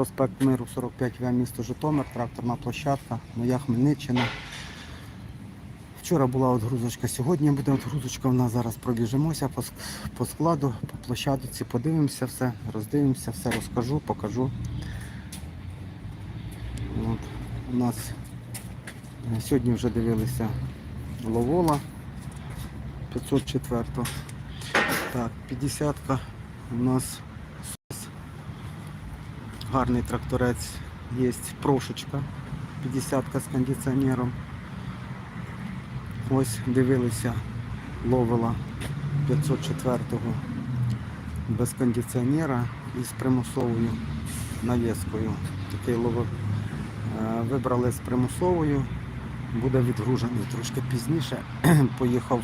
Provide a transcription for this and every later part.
Проспект Миру 45В, місто Житомир, тракторна площадка, моя Хмельниччина. Вчора була відгрузочка, сьогодні буде відгрузочка. У нас зараз пробіжимося по, по складу, по площадці, подивимося все, роздивимося, все розкажу, покажу. От, у нас е, сьогодні вже дивилися Ловола 504. Так, 50-ка у нас гарний тракторець є прошечка 50-ка з кондиціонером. Ось дивилися ловила 504-го без кондиціонера і з примусовою навіскою. Такий ловив. Е, Вибрали з примусовою, буде відгружений трошки пізніше. Поїхав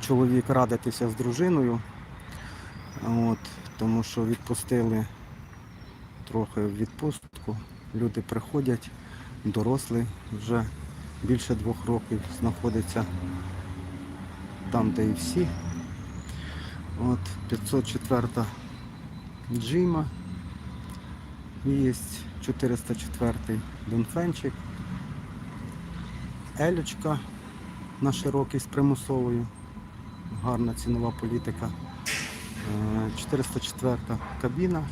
чоловік радитися з дружиною, от, тому що відпустили трохи в відпустку. Люди приходять, дорослий вже більше двох років знаходиться там, де і всі. От 504 Джима. Є 404 Донфенчик. Елючка на широкий з примусовою. Гарна цінова політика. Е, 404 кабіна.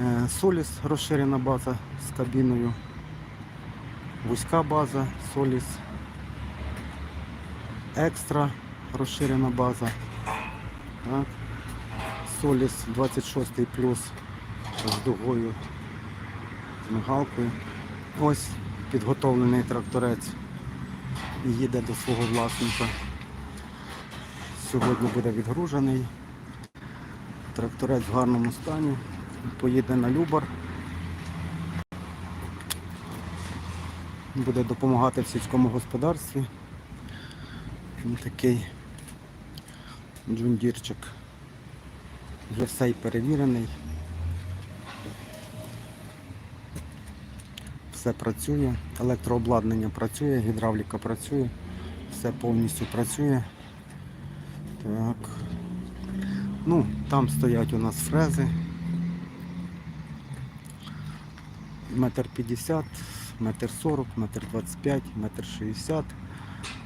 Е, Соліс розширена база з кабіною. Вузька база, Соліс. Екстра розширена база. Соліс 26 плюс з дугою, з мигалкою. Ось підготовлений тракторець їде до свого власника. Сьогодні буде відгружений. Тракторець в гарному стані. Поїде на Любар. Буде допомагати в сільському господарстві. Такий джундірчик. Вже все й перевірений. Все працює, електрообладнання працює, гідравліка працює, все повністю працює. Так. Ну, там стоять у нас фрези. Метр п'ятдесят, метр сорок, метр двадцять п'ять, метр шістдесят,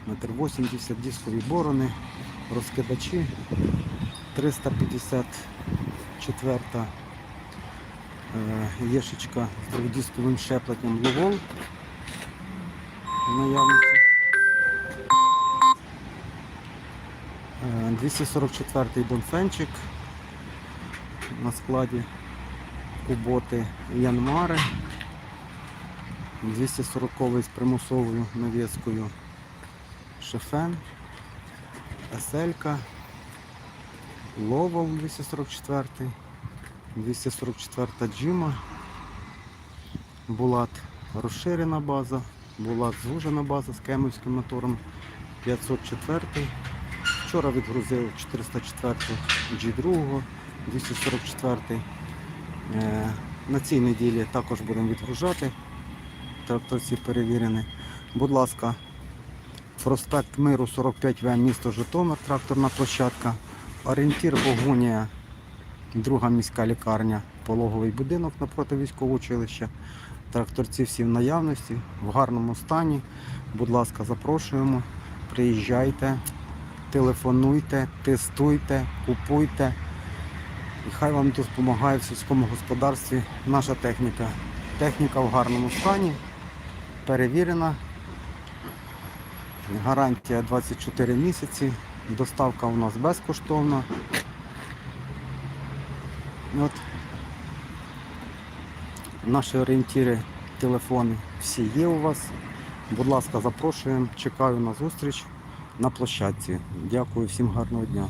метр вісімдесят, дискові борони, розкидачі, 354 е, єшечка з дводисковим щепленням Ловол наявності. Е, 244 Донфенчик на складі куботи Янмари. 240 з примусовою навіскою Шефен, Еселька, Ловол 244, 244 Джима, Булат розширена база, Булат звужена база з кемовським мотором 504. Вчора відгрузив 404 G2, 244. Е, На цій неділі також будемо відгружати. Тракторці перевірені. Будь ласка, проспект Миру 45В, місто Житомир, тракторна площадка. Орієнтір Богунія, друга міська лікарня, пологовий будинок напроти військового училища. Тракторці всі в наявності, в гарному стані. Будь ласка, запрошуємо. Приїжджайте, телефонуйте, тестуйте, купуйте. І хай вам допомагає в сільському господарстві наша техніка. Техніка в гарному стані, перевірена. Гарантія 24 місяці. Доставка у нас безкоштовна. От. Наші орієнтири, телефони всі є у вас. Будь ласка, запрошуємо. Чекаю на зустріч на площадці. Дякую всім гарного дня.